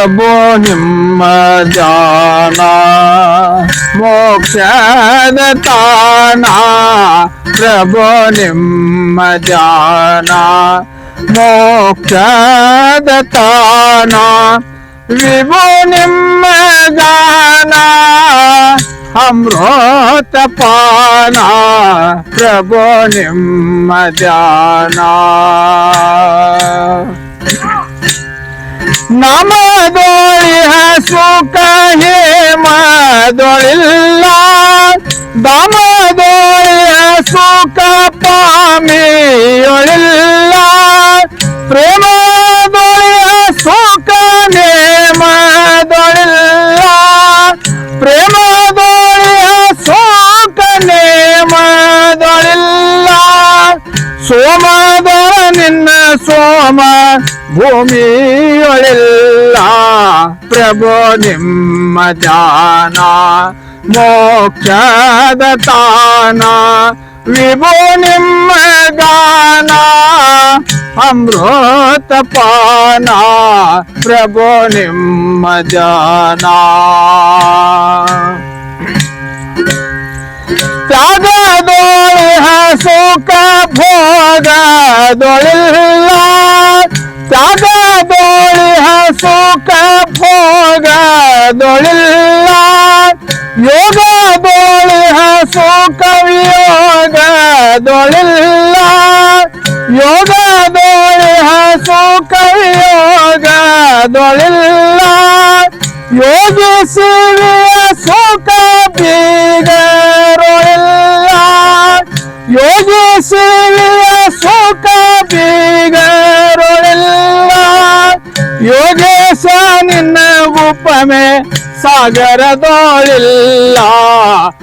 ಪ್ರಭು ನಿಮ್ಮ ಜಾನ ಮೋಕ್ಷದ ತಾಣ ಪ್ರಭು ನಿಮ್ಮ ಜಾನ ಮೋಕ್ಷದ ತಾಣ ವಿಭು ನಿಮ್ಮ ಗಾನ ಅಮೃತ ಪಾನ ಪ್ರಭು ನಿಮ್ಮ ಧ್ಯಾನ ನಮದೊಳಿಹ ಸುಖ ಹೇಮದೊಳಿಲ್ಲ ದಮದೊಳಿಹ ಸುಖ ಪಾಮಿಯೊಳಿಲ್ಲ ಪ್ರೇಮದೊಳಿಹ ಸುಖ ನೇಮದೊಳಿಲ್ಲ ಪ್ರೇಮದೊಳಿಹ ಸುಖ ನೇಮದೊಳಿಲ್ಲ ಸೋಮದೊಳ ನಿನ್ನ ಸೋಮ ಭೂಮಿಯೊಳಿಲ್ಲ ಪ್ರಭು ನಿಮ್ಮ ಜಾನ ಮೋಕ್ಷದ ತಾನ ವಿಭು ನಿಮ್ಮ ಗಾನ ಅಮೃತ ಪಾನ ಪ್ರಭು ನಿಮ್ಮ ಜಾನ ತ್ಯಾಗದೊಳಿಹ ಸುಖ ಭೋಗದೊಳಿಲ್ಲ ಸುಖ ಭೋಗದೊಳಿಲ್ಲ. ಯೋಗದೊಳಿಹ ಸುಖ ವಿಯೋಗದೊಳಿಲ್ಲ. ಯೋಗದೊಳಿಹ ಸುಖ ವಿಯೋಗದೊಳಿಲ್ಲ. ಯೋಗಿಸಿರಿಯ ಸುಖ ಬೀಗರೊಳಿಲ್ಲ ಯೋಗಿಸಿರಿಯ ಸುಖ ಬೀಗರೊಳಿಲ್ಲ ಯೋಗ ಉಪಮೆ ಸಾಗರದೊಳಿಲ್ಲ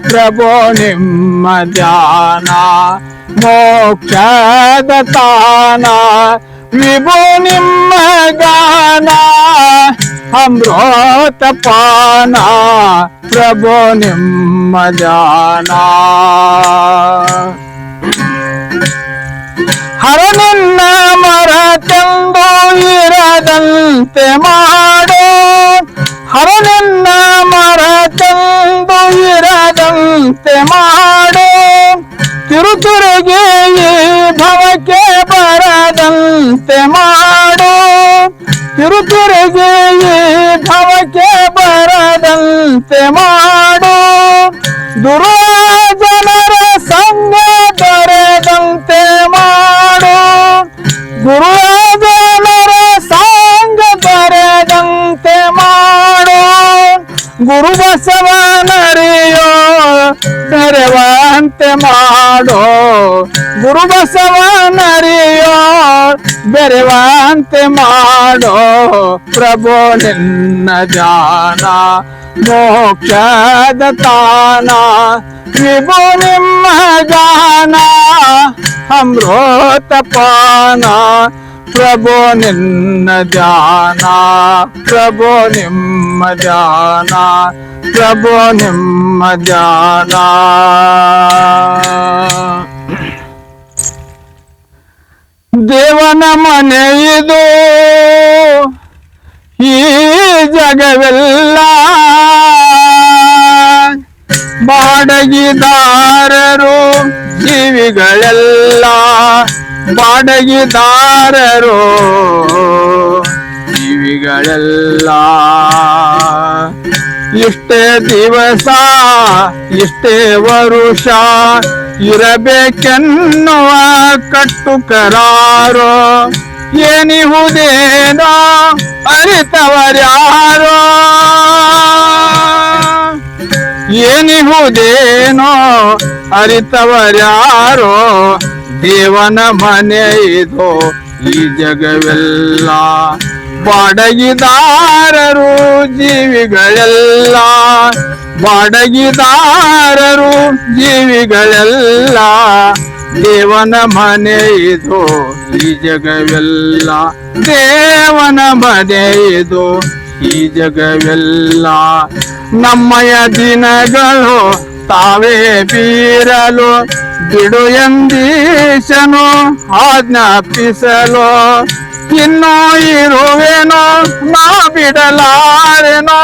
ಪ್ರಭು ನಿಮ್ಮ ಧ್ಯಾನ ಮೋಕ್ಷದ ತಾನ ವಿಭು ನಿಮ್ಮ ಗಾನ ಅಮೃತ ಪಾನ ಪ್ರಭು ನಿಮ್ಮ ಜಾನ ಹರನಿನ್ನ ಮರ ತಂದು ಇರದಂತೆ ಮಾಡು ಇರದಂತೆ ಮಾಡು ತಿರುತಿರುಗಿ ಈ ಭವಕ್ಕೆ ಬರದಂತೆ ಮಾಡು ತಿರುತಿರುಗಿ ಈ ಭವಕ್ಕೆ ಬರದಂತೆ ಮಾಡು ದುರಾಜನರ ಸಂಗ ದೊರೆದಂತೆ ಮಾಡು ಗುರುರಾಜನರ ಸಂಗ ದೊರೆದಂತೆ ಮಾಡು ಗುರು ಬಸವನರಿಯೋ ಬೆರೆವಂತೆ ಮಾಡೋ ಗುರು ಬಸವನರಿಯೋ ಬೆರೆವಂತೆ ಮಾಡೋ ಪ್ರಭು ನಿನ್ನ ಜಾನ ಮೋಕ್ಷದ ತಾನ ವಿಭು ನಿಮ್ಮ ಜಾನ ಅಮೃತ ಪಾನ ಪ್ರಭು ನಿನ್ನ ಜಾನ ಪ್ರಭು ನಿಮ್ಮ ಜಾನ ಪ್ರಭು ನಿಮ್ಮ ಜಾನ ದೇವನ ಮನೆ ಇದು. ಈ ಜಗವೆಲ್ಲ ಬಾಡಗಿದಾರರು ಜೀವಿಗಳೆಲ್ಲ ಬಾಡಗಿದಾರರು ಜೀವಿಗಳೆಲ್ಲ ಇಷ್ಟೇ ದಿವಸ, ಇಷ್ಟೇ ವರುಷ, ಇರಬೇಕೆನ್ನುವ ಕಟ್ಟು ಕರಾರೋ ಏನಿಹುದೇನೋ ಅರಿತವರ್ಯಾರೋ. ಏನಿಹುದೇನೋ ಅರಿತವರ್ಯಾರೋ. ದೇವನ ಮನೆ ಇದು ಈ ಜಗವೆಲ್ಲ. ಬಾಡಗಿದಾರರು ಜೀವಿಗಳೆಲ್ಲ ಬಾಡಗಿದಾರರು ಜೀವಿಗಳೆಲ್ಲ, ದೇವನ ಮನೆ ಇದು, ಈ ಜಗವೆಲ್ಲ, ದೇವನ ಮನೆ ಇದು, ಈ ಜಗವೆಲ್ಲ. ನಮ್ಮಯ ದಿನಗಳು ತಾವೇ ಬೀರಲು, ಬಿಡು ಎಂದೀಶನು ಆಜ್ಞಾಪಿಸಲು. ಇನ್ನೂ ಇರುವೆನೋ ನಾ ಬಿಡಲಾರೆನೋ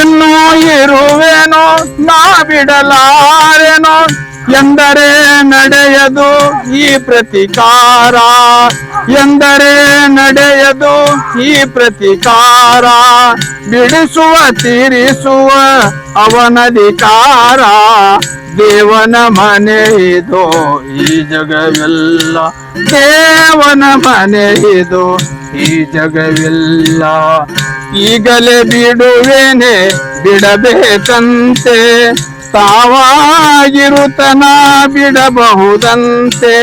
ಇನ್ನೂ ಇರುವೆನೋ ನಾ ಬಿಡಲಾರೆನೋ ಎಂದರೆ ನಡೆಯದು ಈ ಪ್ರತಿಕಾರ. ಎಂದರೆ ನಡೆಯದು ಈ ಪ್ರತಿಕಾರ. ಬಿಡಿಸುವ, ತೀರಿಸುವ ಅವನಧಿಕಾರ. ದೇವನ ಮನೆ ಇದು ಈ ಜಗವೆಲ್ಲ. ದೇವನ ಮನೆ ಇದು ಈ ಜಗವಿಲ್ಲ. ಈಗಲೇ ಬಿಡುವೇನೆ, ಬಿಡಬೇಕಂತೆ. ತಾವಾಗಿರುತನ ಬಿಡಬಹುದಂತೆ.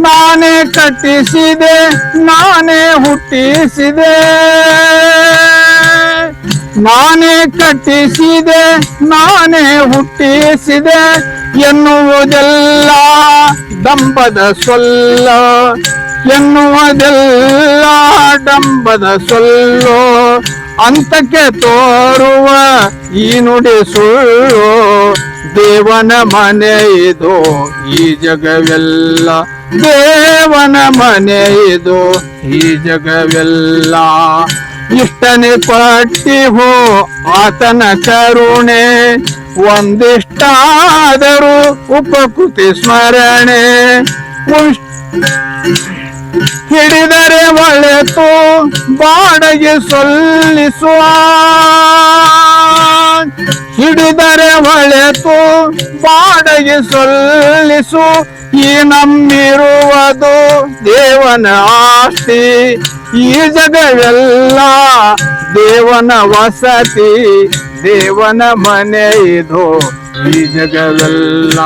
ನಾನೇ ಕಟ್ಟಿಸಿದೆ, ನಾನೇ ಹುಟ್ಟಿಸಿದೆ. ನಾನೇ ಕಟ್ಟಿಸಿದೆ, ನಾನೇ ಹುಟ್ಟಿಸಿದೆ ಎನ್ನುವುದೆಲ್ಲ ಡಂಬದ ಸೊಲ್ಲ. ಎನ್ನುವುದೆಲ್ಲ ಡಂಬದ ಸೊಲ್ಲು. ಅಂತಕ್ಕೆ ತೋರುವ ಈ ನುಡಿ ಸುಳ್ಳು ದೇವನ ಮನೆ ಇದು, ಈ ಜಗವೆಲ್ಲ ದೇವನ ಮನೆ ಇದು, ಈ ಜಗವೆಲ್ಲ. ಇಷ್ಟನೆ ಪಟ್ಟಿ ಹೋ ಆತನ ಕರುಣೆ, ಒಂದಿಷ್ಟಾದರೂ ಉಪಕೃತಿ ಸ್ಮರಣೆ. ಹಿಡಿದರೆ ಒಳೆತು ಬಾಡಗೆ ಸೊಲ್ಲಿಸುವ ಹಿಡಿದರೆ ಒಳೆತು ಬಾಡಗೆ ಸೊಲ್ಲಿಸು, ಈ ನಮ್ಮಿರುವುದು ದೇವನ ಆಸ್ತಿ. ಈ ಜಗವೆಲ್ಲ ದೇವನ ವಸತಿ, ದೇವನ ಮನೆ ಇದು. ಈ ಜಗವೆಲ್ಲ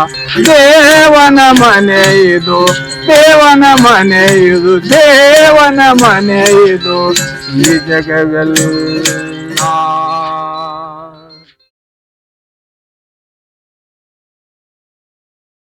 ದೇವನ ಮನೆ ಇದು. ದೇವನ ಮನೆ ಇದು, ದೇವನ ಮನೆ ಇದು. ಈ ಜಗವೆಲ್ಲ